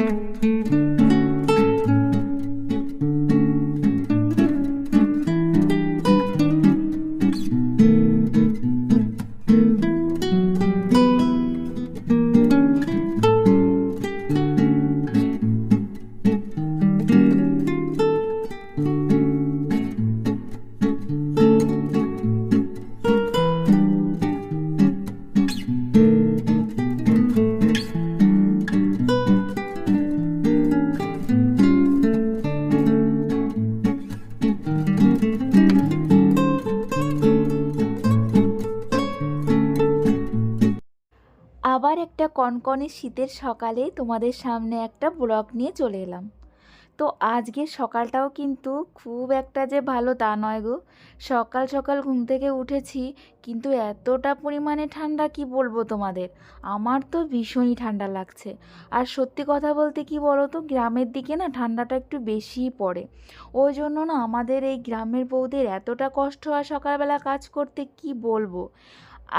আবার একটা কনকনে শীতের সকালে তোমাদের সামনে একটা ব্লগ নিয়ে চলে এলাম। তো আজকে সকালটাও কিন্তু খুব একটা যে ভালো তা নয় গো। সকাল সকাল ঘুম থেকে উঠেছি, কিন্তু এতটা পরিমাণে ঠান্ডা কি বলব তোমাদের? আমার তো ভীষণই ঠান্ডা লাগছে। আর সত্যি কথা বলতে কি বলো তো গ্রামের দিকে না ঠান্ডাটা একটু বেশিই পড়ে। ওই জন্য না আমাদের এই গ্রামের বউদের এতটা কষ্ট হয় সকালবেলা কাজ করতে, কি বলব?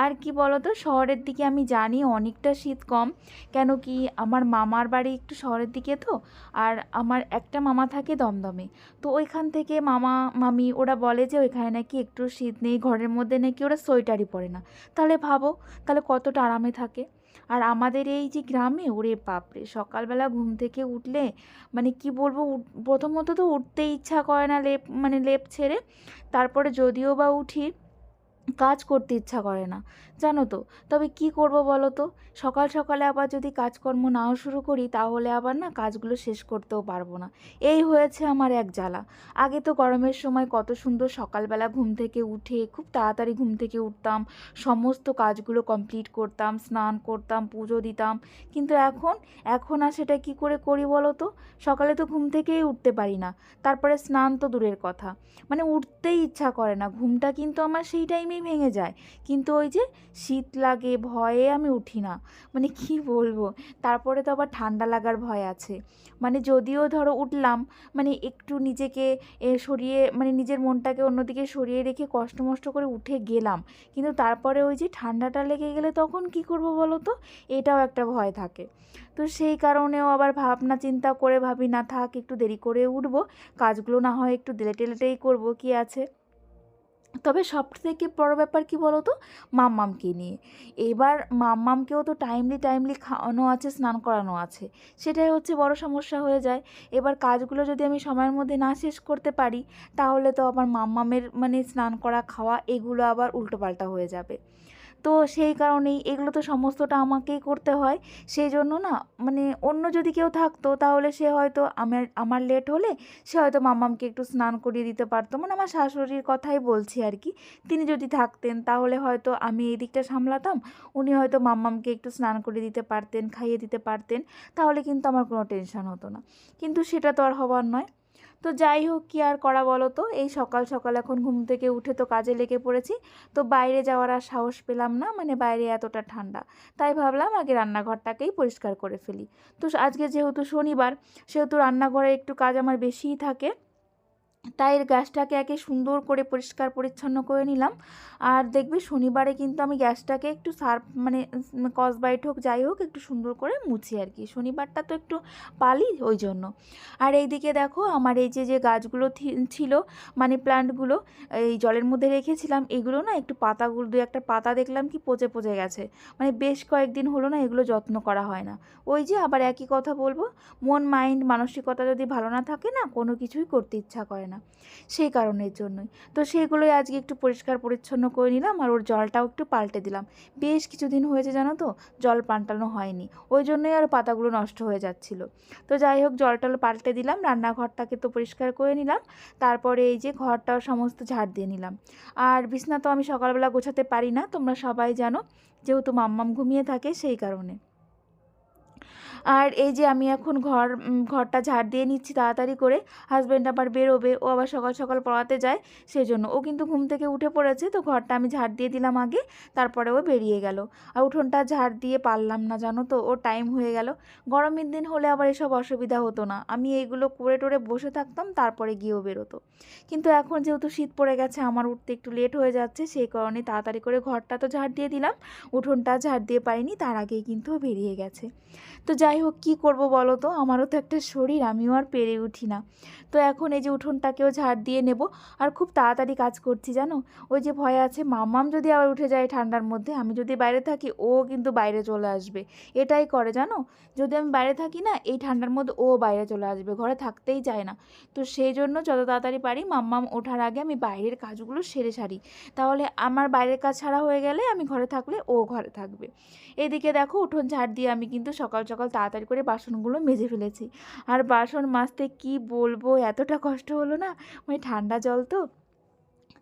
আর কি বলতো, শহরের দিকে আমি জানি অনেকটা শীত কম, কেন কি আমার মামার বাড়ি একটু শহরের দিকে তো, আর আমার একটা মামা থাকে দমদমে। তো ওইখান থেকে মামা, মামি ওরা বলে যে ওইখানে নাকি একটু শীত নেই, ঘরের মধ্যে নাকি ওরা সোয়েটারই পরে না। তাহলে ভাবো, তাহলে কতটা আরামে থাকে। আর আমাদের এই যে গ্রামে, ওরে বাপরে, সকালবেলা ঘুম থেকে উঠলে মানে কি বলব প্রথমত তো উঠতে ইচ্ছা করে না লেপ মানে লেপ ছেড়ে, তারপরে যদিও বা উঠি কাজ করতে ইচ্ছা করে না। জানো তো, তবে কি করব বলো তো? সকাল সকালে আবার যদি কাজকর্ম নাও শুরু করি, তাহলে আবার না কাজগুলো শেষ করতেও পারব না। এই হয়েছে আমার এক জ্বালা। আগে তো গরমের সময় কত সুন্দর সকালবেলা ঘুম থেকে উঠে খুব তাড়াতাড়ি ঘুম থেকে উঠতাম, সমস্ত কাজগুলো কমপ্লিট করতাম, স্নান করতাম, পুজো দিতাম। কিন্তু এখন এখন আর সেটা কি করে করি বলো তো? সকালে তো ঘুম থেকেই উঠতে পারি না। তারপরে স্নান তো দূরের কথা। মানে উঠতেই ইচ্ছা করে না। ঘুমটা কিন্তু আমার সেই টাইমেই ভেঙে যায়। কিন্তু ওই যে শীত লাগে, ভয়ে আমি উঠি না। মানে কি বলব? তারপরে তো আবার ঠান্ডা লাগার ভয় আছে। মানে যদিও ধরো উঠলাম মানে একটু নিজেকে সরিয়ে মানে নিজের মনটাকে অন্যদিকে সরিয়ে রেখে কষ্ট মষ্ট করে উঠে গেলাম। কিন্তু তারপরে ওই যে ঠান্ডাটা লেগে গেলে তখন কি করব বলো তো? এটাও একটা ভয় থাকে। তো সেই কারণেও আবার ভাবনা চিন্তা করে ভাবি, না থাক, একটু দেরি করে উঠবো। কাজগুলো না হয় একটু লেটে লেটেই করব, কি আছে? তবে সব থেকে বড় ব্যাপার কি বলো তো মাম্মামকে নিয়ে। এবার মাম্মামকেও তো টাইমলি টাইমলি খাওয়ানো আছে, স্নান করানো আছে। সেটাই হচ্ছে বড় সমস্যা হয়ে যায়। এবার কাজগুলো যদি আমি সময়ের মধ্যে না শেষ করতে পারি, তাহলে তো আবার মাম্মামের মানে স্নান করা, খাওয়া, এগুলো আবার উল্টোপাল্টা হয়ে যাবে। তো সেই কারণেই এগুলো তো সমস্তটা আমাকেই করতে হয়। সেই জন্য না মানে অন্য যদি কেউ থাকতো তাহলে সে হয়তো আমার আমার লেট হলে সে হয়তো মাম্মামকে একটু স্নান করিয়ে দিতে পারতো। মানে আমার শাশুড়ির কথাই বলছি আর কি। তিনি যদি থাকতেন তাহলে হয়তো আমি এই দিকটা সামলাতাম, উনি হয়তো মাম্মামকে একটু স্নান করিয়ে দিতে পারতেন, খাইয়ে দিতে পারতেন, তাহলে কিন্তু আমার কোনো টেনশন হতো না। কিন্তু সেটা তো আর হবার নয়। তো যাই হোক, কি আর করা বলো তো? এই সকাল সকাল এখন ঘুম থেকে উঠে তো কাজে লেগে পড়েছি। তো বাইরে যাওয়ার আর সাহস পেলাম না মানে বাইরে এতটা ঠান্ডা। তাই ভাবলাম আগে রান্নাঘরটাকেই পরিষ্কার করে ফেলি। তো আজকে যেহেতু শনিবার, সেহেতু রান্নাঘরে একটু কাজ আমার বেশিই থাকে। তাই এর গ্যাসটাকে একে সুন্দর করে পরিষ্কার পরিচ্ছন্ন করে নিলাম। আর দেখবে শনিবারে কিন্তু আমি গ্যাসটাকে একটু সার্ফ মানে কসবাইট হোক, যাই হোক, একটু সুন্দর করে মুছি আর কি। শনিবারটা তো একটু পালি ওই জন্য। আর এইদিকে দেখো আমার এই যে যে গাছগুলো ছিল মানে প্লান্টগুলো, এই জলের মধ্যে রেখেছিলাম, এগুলো না একটু পাতাগুলো দু একটা পাতা দেখলাম কি পচে পচে গেছে। মানে বেশ কয়েকদিন হলো না এগুলো যত্ন করা হয় না। ওই যে আবার একই কথা বলব, মন, মাইন্ড, মানসিকতা যদি ভালো না থাকে না, কোনো কিছুই করতে ইচ্ছা করে না। সেই কারণের জন্যই। তো সেগুলোই আজকে একটু পরিষ্কার পরিচ্ছন্ন করে নিলাম আর ওর জলটাও একটু পাল্টে দিলাম। বেশ কিছুদিন হয়েছে জানো তো, জল পাল্টানো হয়নি। ওই জন্যই আর পাতাগুলো নষ্ট হয়ে যাচ্ছিল। তো যাই হোক জলটা পাল্টে দিলাম, রান্নাঘরটাকে তো পরিষ্কার করে নিলাম। তারপরে এই যে ঘরটাও সমস্ত ঝাড় দিয়ে নিলাম। আর বিছনা তো আমি সকালবেলা গোছাতে পারি না, তোমরা সবাই জানো, যেহেতু মাম্মাম ঘুমিয়ে থাকে সেই কারণে। আর এই যে আমি এখন ঘর ঘরটা ঝাড় দিয়ে নিচ্ছি তাড়াতাড়ি করে। হাজব্যান্ড আবার বেরোবে, ও আবার সকাল সকাল পড়াতে যায় সেই জন্য ও কিন্তু ঘুম থেকে উঠে পড়েছে, তো ঘরটা আমি ঝাড় দিয়ে দিলাম আগে, তারপরে ও বেরিয়ে গেল। আর উঠোনটা ঝাড় দিয়ে পারলাম না, জানো তো ও টাইম হয়ে গেল। গরমের দিন হলে আবার এসব অসুবিধা হতো না। আমি এইগুলো করে টোরে বসে থাকতাম, তারপরে গিয়েও বেরোতো। কিন্তু এখন যেহেতু শীত পড়ে গেছে, আমার উঠতে একটু লেট হয়ে যাচ্ছে, সেই কারণে তাড়াতাড়ি করে ঘরটা তো ঝাড় দিয়ে দিলাম। উঠোনটা ঝাড় দিয়ে পারিনি, তার আগেই কিন্তু বেরিয়ে গেছে। তো যাই যাই হোক, কী করব বলো তো? আমারও তো একটা শরীর, আমিও আর পেরে উঠি না। তো এখন এই যে উঠোনটাকেও ঝাড় দিয়ে নেব আর খুব তাড়াতাড়ি কাজ করছি, জানো? ওই যে ভয় আছে, মাম্মাম যদি আবার উঠে যায় ঠান্ডার মধ্যে, আমি যদি বাইরে থাকি, ও কিন্তু বাইরে চলে আসবে। এটাই করে, জানো? যদি আমি বাইরে থাকি না, এই ঠান্ডার মধ্যে ও বাইরে চলে আসবে, ঘরে থাকতেই চায় না। তো সেই জন্য যত তাড়াতাড়ি পারি, মাম্মাম ওঠার আগে আমি বাইরের কাজগুলো সেরে সারি। তাহলে আমার বাইরের কাজ ছাড়া হয়ে গেলে, আমি ঘরে থাকলে ও ঘরে থাকবে। এদিকে দেখো, উঠোন ঝাড় দিয়ে আমি কিন্তু সকাল সকাল তাড়াতাড়ি করে বাসনগুলো মেজে ফেলেছি। আর বাসন মাজতে কি বলব? এতটা কষ্ট হলো না? মানে ঠান্ডা জল তো।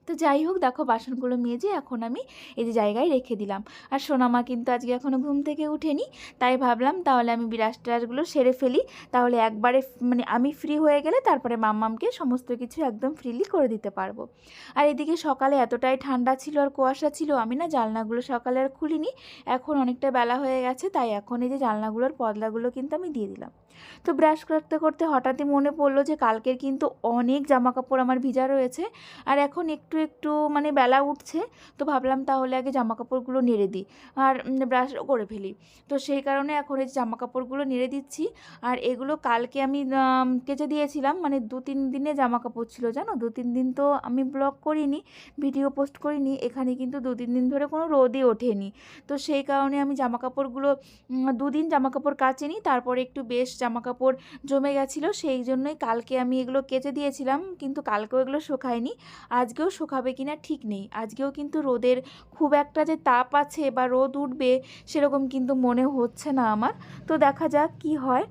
তো যাই হোক, দেখো বাসনগুলো মেজে এখন আমি এই যে জায়গায় রেখে দিলাম। আর সোনামা কিন্তু আজকে এখনও ঘুম থেকে উঠেনি, তাই ভাবলাম তাহলে আমি বিরাজ টিরাজগুলো সেরে ফেলি। তাহলে একবারে মানে আমি ফ্রি হয়ে গেলে তারপরে মাম্মামকে সমস্ত কিছু একদম ফ্রিলি করে দিতে পারব। আর এদিকে সকালে এতটাই ঠান্ডা ছিল আর কুয়াশা ছিল, আমি না জানলাগুলো সকালে আর খুলিনি, এখন অনেকটা বেলা হয়ে গেছে, তাই এখন এই যে জানলাগুলোর পদলাগুলো কিন্তু আমি দিয়ে দিলাম। তো ব্রাশ করতে করতে হঠাৎই মনে পড়ল যে কালকের কিন্তু অনেক জামা কাপড় আমার ভিজা রয়েছে। আর এখন একটু একটু মানে বেলা উঠছে, তো ভাবলাম তাহলে আগে জামা কাপড়গুলো নেড়ে দিই। আর ব্রাশও করে ফেলি। তো সেই কারণে এখন এই জামা কাপড়গুলো নেড়ে দিচ্ছি। আর এগুলো কালকে আমি কেচে দিয়েছিলাম। মানে দু তিন দিনে জামা কাপড় ছিল, জানো? দু তিন দিন তো আমি ব্লগ করিনি ভিডিও পোস্ট করিনি। এখানে কিন্তু দু তিন দিন ধরে কোনো রোদই ওঠেনি। তো সেই কারণে আমি জামা কাপড়গুলো দুদিন জামা কাপড় কাচিনি। তারপরে একটু বেশ জামা কাপড় জমে গেছিল, সেই জন্যই কালকে আমি এগুলো কেচে দিয়েছিলাম, কিন্তু কালকেও এগুলো শোকায়নি। আজকেও শুকাবে কিনা ঠিক নেই। আজকেও কিন্তু রোদের খুব একটা যে তাপ আছে বা রোদ উঠবে সেরকম কিন্তু মনে হচ্ছে না আমার। তো দেখা যাক কি হয়।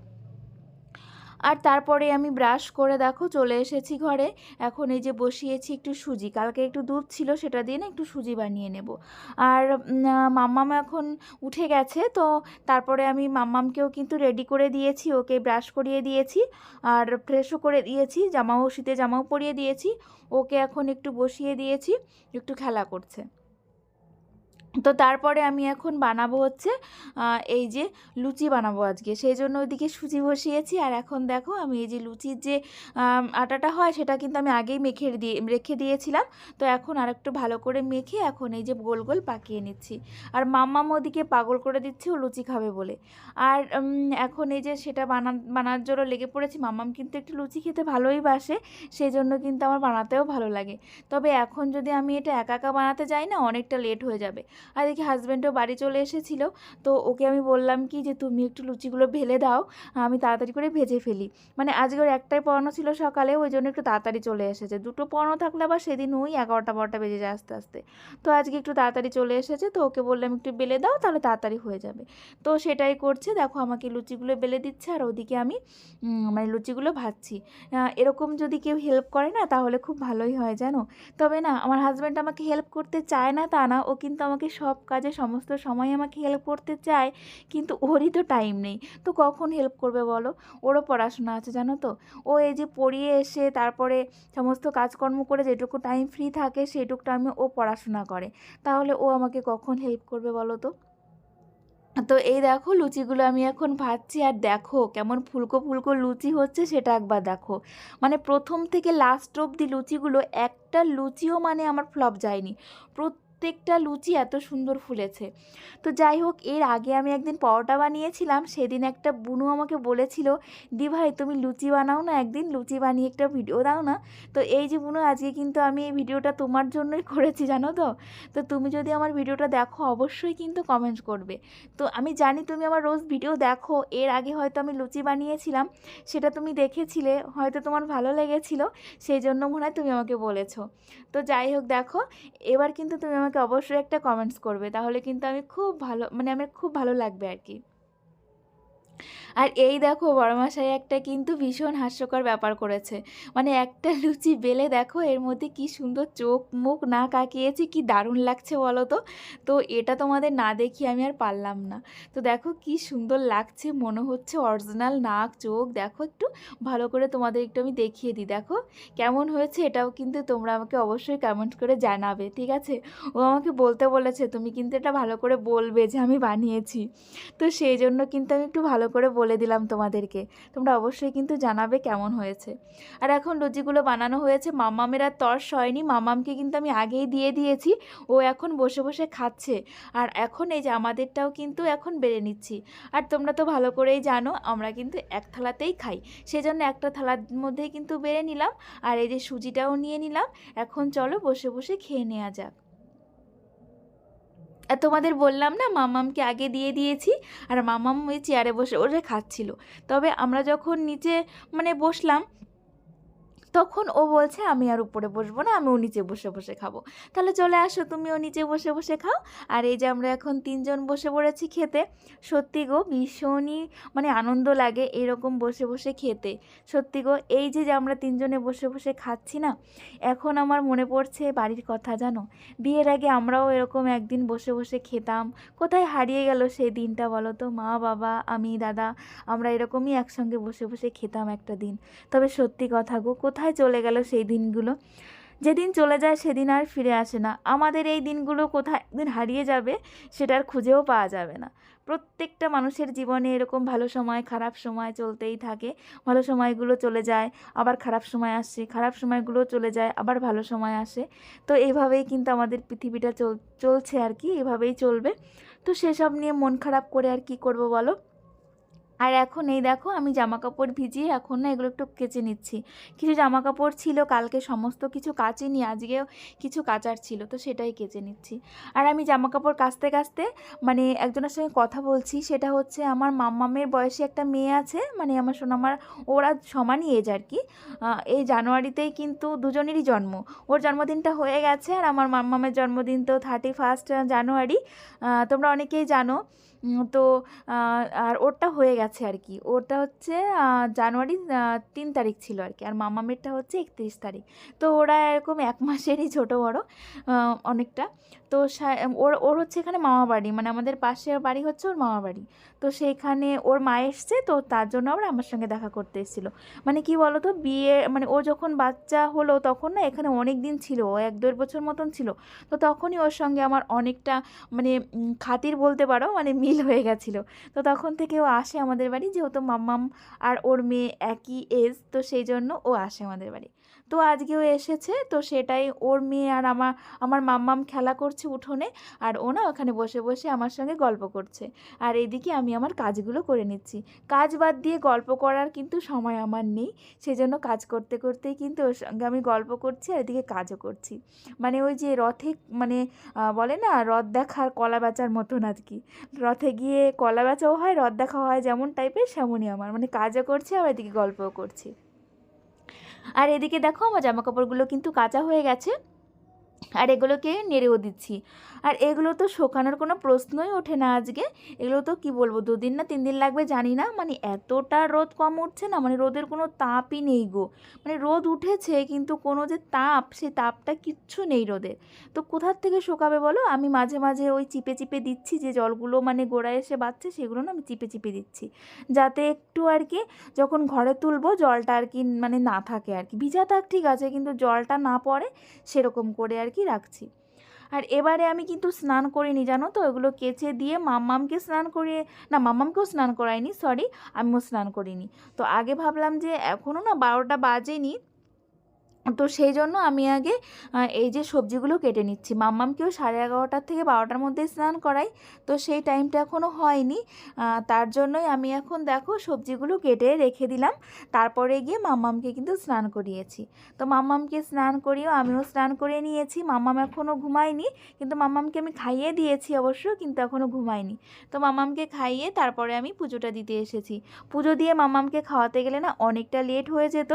আর তারপরে আমি ব্রাশ করে দেখো চলে এসেছি ঘরে। এখন এই যে বসিয়েছি একটু সুজি, কালকে একটু দুধ ছিল সেটা দিয়ে না একটু সুজি বানিয়ে নেব। আর মাম্মাম এখন উঠে গেছে, তো তারপরে আমি মাম্মামকেও কিন্তু রেডি করে দিয়েছি, ওকে ব্রাশ করিয়ে দিয়েছি আর ফ্রেশও করে দিয়েছি, জামাও শীতে জামাও পরিয়ে দিয়েছি, ওকে এখন একটু বসিয়ে দিয়েছি, একটু খেলা করছে। তো তারপরে আমি এখন বানাবো হচ্ছে এই যে লুচি বানাবো আজকে। সেই জন্য ওইদিকে সুজি বসিয়েছি। আর এখন দেখো আমি এই যে লুচির যে আটাটা হয় সেটা কিন্তু আমি আগেই মেখে দিয়ে, রেখে দিয়েছিলাম। তো এখন আর একটু ভালো করে মেখে এখন এই যে গোল গোল পাকিয়ে নিচ্ছি। আর মাম্মাম ওদিকে পাগল করে দিচ্ছে, ও লুচি খাবে বলে। আর এখন এই যে সেটা বানা বানার জন্য লেগে পড়েছি। মাম্মাম কিন্তু একটু লুচি খেতে ভালোই বাসে, সেই জন্য কিন্তু আমার বানাতেও ভালো লাগে। তবে এখন যদি আমি এটা একা একা বানাতে যাই না, অনেকটা লেট হয়ে যাবে। আর দেখি হাজব্যান্ডও বাড়ি চলে এসেছিল। তো ওকে আমি বললাম কি যে, তুমি একটু লুচিগুলো ভেলে দাও, আমি তাড়াতাড়ি করে ভেজে ফেলি। মানে আজকে ওর একটাই পড়ানো ছিল সকালে, ওই জন্য একটু তাড়াতাড়ি চলে এসেছে। দুটো পড়ানো থাকলে আবার সেদিন ওই এগারোটা বারোটা বেজে যায় আস্তে আস্তে। তো আজকে একটু তাড়াতাড়ি চলে এসেছে, তো ওকে বললাম, একটু বেলে দাও, তাহলে তাড়াতাড়ি হয়ে যাবে। তো সেটাই করছে, দেখো আমাকে লুচিগুলো বেলে দিচ্ছে, আর ওদিকে আমি মানে লুচিগুলো ভাজছি। এরকম যদি কেউ হেল্প করে না, তাহলে খুব ভালোই হয়, জানো? তবে না, আমার হাজব্যান্ড আমাকে হেল্প করতে চায় না তা না, ও কিন্তু আমাকে সব কাজে সমস্ত সময় আমাকে হেল্প করতে চায়, কিন্তু ওরই তো টাইম নেই। তো কখন হেল্প করবে বলো? ওরও পড়াশোনা আছে, জানো তো? ও এই যে পড়িয়ে এসে তারপরে সমস্ত কাজকর্ম করে যেটুকু টাইম ফ্রি থাকে সেটুকু টাইমে ও পড়াশোনা করে। তাহলে ও আমাকে কখন হেল্প করবে বলো তো? তো এই দেখো লুচিগুলো আমি এখন ভাজছি, আর দেখো কেমন ফুলকো ফুলকো লুচি হচ্ছে সেটা একবার দেখো। মানে প্রথম থেকে লাস্ট অবধি লুচিগুলো একটা লুচিও মানে আমার ফ্লপ যায়নি। প্রত্যেকটা লুচি এত সুন্দর ফুলেছে। তো যাই হোক, এর আগে আমি একদিন পরোটা বানিয়েছিলাম, সেদিন একটা বুনু আমাকে বলেছিল, দি ভাই, তুমি লুচি বানাও না একদিন, লুচি বানিয়ে একটা ভিডিও দাও না। তো এই যে বুনু, আজকে কিন্তু আমি এই ভিডিওটা তোমার জন্যই করেছি, জানো তো? তো তুমি যদি আমার ভিডিওটা দেখো, অবশ্যই কিন্তু কমেন্ট করবে। তো আমি জানি তুমি আমার রোজ ভিডিও দেখো, এর আগে হয়তো আমি লুচি বানিয়েছিলাম, সেটা তুমি দেখেছিলে, হয়তো তোমার ভালো লেগেছিল, সেই জন্য মনে হয় তুমি আমাকে বলেছ। তো যাই হোক, দেখো, এবার কিন্তু তুমি আমাকে অবশ্যই একটা কমেন্টস করবে, তাহলে কিন্তু আমি খুব ভালো মানে আমার খুব ভালো লাগবে আর কি। আর এই দেখো বড়মাশাই একটা কিন্তু ভীষণ হাস্যকর ব্যাপার করেছে। মানে একটা লুচি বেলে দেখো, এর মধ্যে কি সুন্দর চোখ মুখ না কাকিয়েছে কি দারুণ লাগছে বলো তো? তো এটা তোমাদের না দেখি আমি আর পারলাম না। তো দেখো কি সুন্দর লাগছে, মনে হচ্ছে অরিজিনাল নাক, চোখ, দেখো একটু ভালো করে তোমাদের একটু আমি দেখিয়ে দিই। দেখো কেমন হয়েছে এটাও কিন্তু তোমরা আমাকে অবশ্যই কমেন্ট করে জানাবে, ঠিক আছে? ও আমাকে বলতে বলেছে, তুমি কিন্তু এটা ভালো করে বলবে যে আমি বানিয়েছি। তো সেই জন্য কিন্তু আমি একটু ভালো করে বলে দিলাম তোমাদেরকে। তোমরা অবশ্যই কিন্তু জানাবে কেমন হয়েছে। আর এখন লুচিগুলো বানানো হয়েছে মামামের আর তর্স হয়নি মামামকে কিন্তু আমি আগেই দিয়ে দিয়েছি, ও এখন বসে বসে খাচ্ছে। আর এখন এই যে আমাদেরটাও কিন্তু এখন বেড়ে নিচ্ছি। আর তোমরা তো ভালো করেই জানো, আমরা কিন্তু এক থালাতেই খাই। সেজন্য একটা থালার মধ্যেই কিন্তু বেড়ে নিলাম। আর এই যে সুজিটাও নিয়ে নিলাম। এখন চলো বসে বসে খেয়ে নেওয়া যাক। তোমাদের বললাম না, মামামকে আগে দিয়ে দিয়েছি আর মামাম ওই চেয়ারে বসে বসে খাচ্ছিল। তবে আমরা যখন নিচে মানে বসলাম তখন ও বলছে, আমি আর উপরে বসবো না আমিও নিচে বসে বসে খাব। তাহলে চলে আসো, তুমিও নিচে বসে বসে খাও। আর এই যে আমরা এখন তিনজন বসে পড়েছি খেতে, সত্যি গো ভীষণই মানে আনন্দ লাগে এরকম বসে বসে খেতে। সত্যি গো, এই যে যে আমরা তিনজনে বসে বসে খাচ্ছি না, এখন আমার মনে পড়ছে বাড়ির কথা জানো? বিয়ের আগে আমরাও এরকম একদিন বসে বসে খেতাম। কোথায় হারিয়ে গেল সেই দিনটা বলো তো? মা, বাবা, আমি, দাদা, আমরা এরকমই একসঙ্গে বসে বসে খেতাম একটা দিন। তবে সত্যি কথা গো, কোথায় চলে গেল সেই দিনগুলো? যেদিন চলে যায় সেদিন আর ফিরে আসে না। আমাদের এই দিনগুলো কোথায় একদিন হারিয়ে যাবে সেটা আর খুঁজেও পাওয়া যাবে না। প্রত্যেকটা মানুষের জীবনে এরকম ভালো সময়, খারাপ সময় চলতেই থাকে। ভালো সময়গুলো চলে যায়, আবার খারাপ সময় আসে। খারাপ সময়গুলো চলে যায়, আবার ভালো সময় আসে। তো এইভাবেই কিন্তু আমাদের পৃথিবীটা চল, চলছে আর কি, এভাবেই চলবে। তো সেসব নিয়ে মন খারাপ করে আর কি করব বলো? আর এখন এই দেখো আমি জামা কাপড় ভিজিয়ে এখন না এগুলো একটু কেচে নিচ্ছি। কিছু জামা কাপড় ছিল, কালকে সমস্ত কিছু কাচিনি, আজকেও কিছু কাচার ছিল, তো সেটাই কেচে নিচ্ছি। আর আমি জামা কাপড় কাচতে কাচতে মানে একজনের সঙ্গে কথা বলছি, সেটা হচ্ছে আমার মাম্মামের বয়সী একটা মেয়ে আছে মানে আমার শোনো আমার ওরা সমানই এজ আর কি। এই জানুয়ারিতেই কিন্তু দুজনেরই জন্ম। ওর জন্মদিনটা হয়ে গেছে আর আমার মাম্মামের জন্মদিন তো থার্টি ফার্স্ট জানুয়ারি তোমরা অনেকেই জানো তো আর ওরটা হয়ে গেছে আর কি। ওরটা হচ্ছে জানুয়ারি তিন তারিখ ছিল আর কি। আর মামা মামামেরটা হচ্ছে একত্রিশ তারিখ। তো ওরা এরকম এক মাসেরই ছোটো বড়ো অনেকটা। তো ওর ওর হচ্ছে এখানে মামা বাড়ি। মানে আমাদের পাশের বাড়ি হচ্ছে ওর মামা বাড়ি। তো সেইখানে ওর মা এসছে, তো তার জন্য আবার আমার সঙ্গে দেখা করতে এসেছিল। মানে কি বলো তো বিয়ে মানে ও যখন বাচ্চা হলো তখন না, এখানে অনেক দিন ছিল। এক দেড় বছর মতন ছিল। তো তখনই ওর সঙ্গে আমার অনেকটা মানে খাতির বলতে পারো মানে মিল হয়ে গেছিল। তো তখন থেকে ও আসে আমাদের বাড়ি, যেহেতু মাম্মাম আর ওর মেয়ে একই এজ তো সেই জন্য ও আসে আমাদের বাড়ি। তো আজকেও এসেছে। তো সেটাই ওর মেয়ে আর আমার আমার মাম্মাম খেলা করছে উঠোনে আর ও না ওখানে বসে বসে আমার সঙ্গে গল্প করছে। আর এদিকে আমি আমার কাজগুলো করে নিচ্ছি। কাজ বাদ দিয়ে গল্প করার কিন্তু সময় আমার নেই। সেজন্য কাজ করতে, করতেই কিন্তু ওর সঙ্গে আমি গল্প করছি আর এদিকে কাজও করছি। মানে ওই যে রথে মানে বলে না রথ দেখার কলা বেচার মতন আর কি। রথে গিয়ে কলা বেচাও হয়, রথ দেখা হয় যেমন টাইপের সেমনই আমার। মানে কাজও করছি আবার এদিকে গল্পও করছি। আর এদিকে দেখো আমার জামাকাপড়গুলো কিন্তু কাঁচা হয়ে গেছে। আর এগুলোকে নেড়েও দিচ্ছি। আর এগুলো তো শোকানোর কোনো প্রশ্নই ওঠে না আজকে। এগুলো তো কি বলব, দুদিন না তিন দিন লাগবে, জানি না। মানে এতটা রোদ কম উঠছে না মানে রোদের কোনো তাপই নেই গো। মানে রোদ উঠেছে, কিন্তু কোনো যে তাপ সেই তাপটা কিচ্ছু নেই রোদের তো কোথার থেকে শোকাবে বলো? আমি মাঝে মাঝে ওই চিপে চিপে দিচ্ছি, যে জলগুলো মানে গোড়ায় এসে বাচ্ছে, সেগুলো না আমি চিপে চিপে দিচ্ছি। যাতে একটু আর কি যখন ঘরে তুলবো, জলটা আর কি মানে না থাকে আর কি। ভিজা থাক ঠিক আছে, কিন্তু জলটা না পড়ে, সেরকম করে আর কি রাখছি। আর এবারে আমি কিন্তু স্নান করিনি, জানো তো? ওগুলো কেচে দিয়ে মাম্মামকে স্নান করিয়ে, না, মাম্মামকেও স্নান করাইনি সরি আমিও স্নান করিনি। তো আগে ভাবলাম যে এখনও না বারোটা বাজেনি তো সেই জন্য আমি আগে এই যে সবজিগুলো কেটে নিচ্ছি। মাম্মামকেও সাড়ে এগারোটার থেকে বারোটার মধ্যে স্নান করাই, তো সেই টাইমটা এখনও হয়নি। তার জন্যই আমি এখন দেখো সবজিগুলো কেটে রেখে দিলাম। তারপরে গিয়ে মাম্মামকে কিন্তু স্নান করিয়েছি। তো মাম্মামকে স্নান করিয়েও আমিও স্নান করে নিয়েছি। মাম্মাম এখনও ঘুমায়নি, কিন্তু মাম্মামকে আমি খাইয়ে দিয়েছি অবশ্য, কিন্তু এখনও ঘুমায়নি। তো মাম্মামকে খাইয়ে তারপরে আমি পুজোটা দিতে এসেছি। পুজো দিয়ে মাম্মামকে খাওয়াতে গেলে না অনেকটা লেট হয়ে যেত,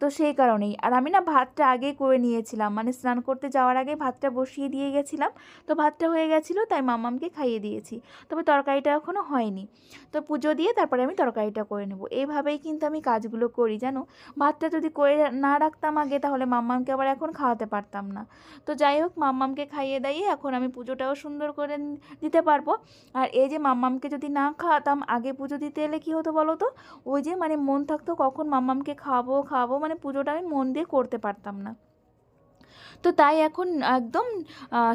তো সেই কারণেই। আর আমি না ভাতটা আগে করে নিয়েছিলাম। মানে স্নান করতে যাওয়ার আগে ভাতটা বসিয়ে দিয়ে গেছিলাম। তো ভাতটা হয়ে গেছিল, তাই মামামকে খাইয়ে দিয়েছি। তবে তরকারিটা এখনও হয়নি। তো পুজো দিয়ে তারপরে আমি তরকারিটা করে নেব। এইভাবেই কিন্তু আমি কাজগুলো করি, জানো? ভাতটা যদি করে না রাখতাম আগে, তাহলে মাম্মামকে আবার এখন খাওয়াতে পারতাম না। তো যাই হোক মাম্মামকে খাইয়ে দাইয়ে এখন আমি পুজোটাও সুন্দর করে দিতে পারব। আর এই যে মাম্মামকে যদি না খাওয়াতাম, আগে পুজো দিতে এলে কী হতো বলো তো? ওই যে মানে মন থাকতো কখন মাম্মামকে খাওয়াবো খাওয়াবো মানে পুজোটা আমি মন দিয়ে করতে পারতাম না। তো তাই এখন একদম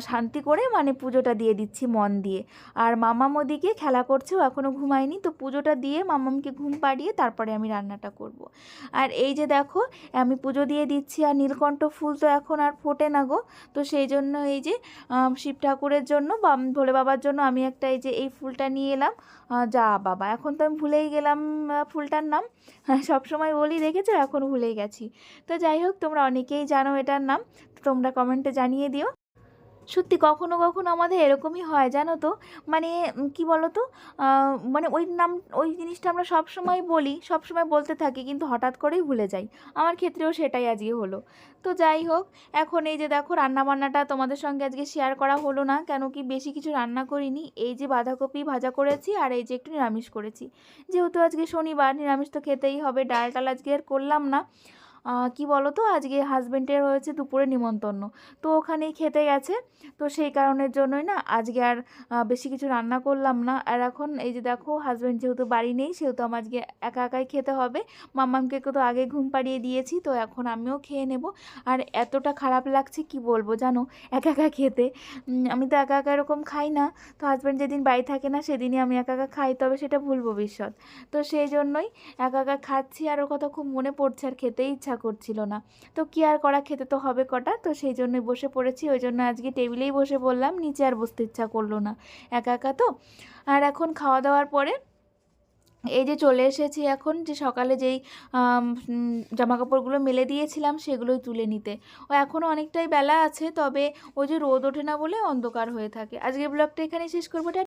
শান্তি করে মানে পুজোটা দিয়ে দিচ্ছি মন দিয়ে। আর মামাম ওদিকে খেলা করছে ও এখনও ঘুমায়নি, তো পুজোটা দিয়ে মামামকে ঘুম পাড়িয়ে তারপরে আমি রান্নাটা করব। আর এই যে দেখো, আমি পুজো দিয়ে দিচ্ছি আর নীলকণ্ঠ ফুল তো এখন আর ফোটে না গো। তো সেই জন্য এই যে শিব ঠাকুরের জন্য বা, ভোলে বাবার জন্য আমি একটা এই যে, এই ফুলটা নিয়ে এলাম। যা বাবা, এখন তো আমি ভুলেই গেলাম ফুলটার নাম। সবসময় বলি, দেখেছ? এখন ভুলেই গেছি। তো যাই হোক, তোমরা অনেকেই জানো এটার নাম। তোমরা কমেন্টে জানিয়ে দিও। সত্যি কখনো কখনো আমাদের এরকমই হয়, জানো তো? মানে কি বলো তো মানে ওই নাম, ওই জিনিসটা আমরা সব সময় বলি সব সময় বলতে থাকি, কিন্তু হঠাৎ করেই ভুলে যাই। আমার ক্ষেত্রেও সেটাই আজকে হলো। তো যাই হোক, এখন এই যে দেখো রান্না বান্নাটা তোমাদের সঙ্গে আজকে শেয়ার করা হলো না, কেন কি বেশি কিছু রান্না করিনি। এই যে বাঁধাকপি ভাজা করেছি, আর এই যে একটু নিরামিষ করেছি। যেহেতু আজকে শনিবার, নিরামিষ তো খেতেই হবে ডাল টাল আজকে আর করলাম না। কি বলো তো আজকে হাজব্যান্ডের হয়েছে দুপুরে নিমন্ত্রণ। তো ওখানেই খেতে গেছে। তো সেই কারণের জন্যই না আজকে আর বেশি কিছু রান্না করলাম না। আর এখন এই যে দেখো হাজব্যান্ড যেহেতু বাড়ি নেই, সেহেতু আমার আজকে একা একাই খেতে হবে। মাম্মামকে তো আগে ঘুম পাড়িয়ে দিয়েছি, তো এখন আমিও খেয়ে নেব। আর এতটা খারাপ লাগছে কি বলব জানো? একা একা খেতে। আমি তো একা একা এরকম খাই না। তো হাজব্যান্ড যেদিন বাড়ি থাকে না, সেদিনই আমি একা একা খাই, তবে সেটা ভুল ভবিষ্যৎ তো সেই জন্যই একা একা খাচ্ছি, আর ওর কথা খুব মনে পড়ছে, আর খেতেই ইচ্ছা করছিল না। তো কি আর করা, খেতে তো হবে কটা। তো সেই জন্যই বসে পড়েছি। ওই জন্য আজকে টেবিলেই বসে বললাম নিচে আর বসতে ইচ্ছা করল না। একা একা তো। আর এখন খাওয়া দাওয়ার পরে এই যে চলে এসেছি এখন যে সকালে যেই জামা কাপড়গুলো মেলে দিয়েছিলাম সেগুলোই তুলে নিতে। ও এখনও অনেকটাই বেলা আছে, তবে ওই যে রোদ ওঠে না বলে অন্ধকার হয়ে থাকে। আজকে ব্লগটা এখানে শেষ করব।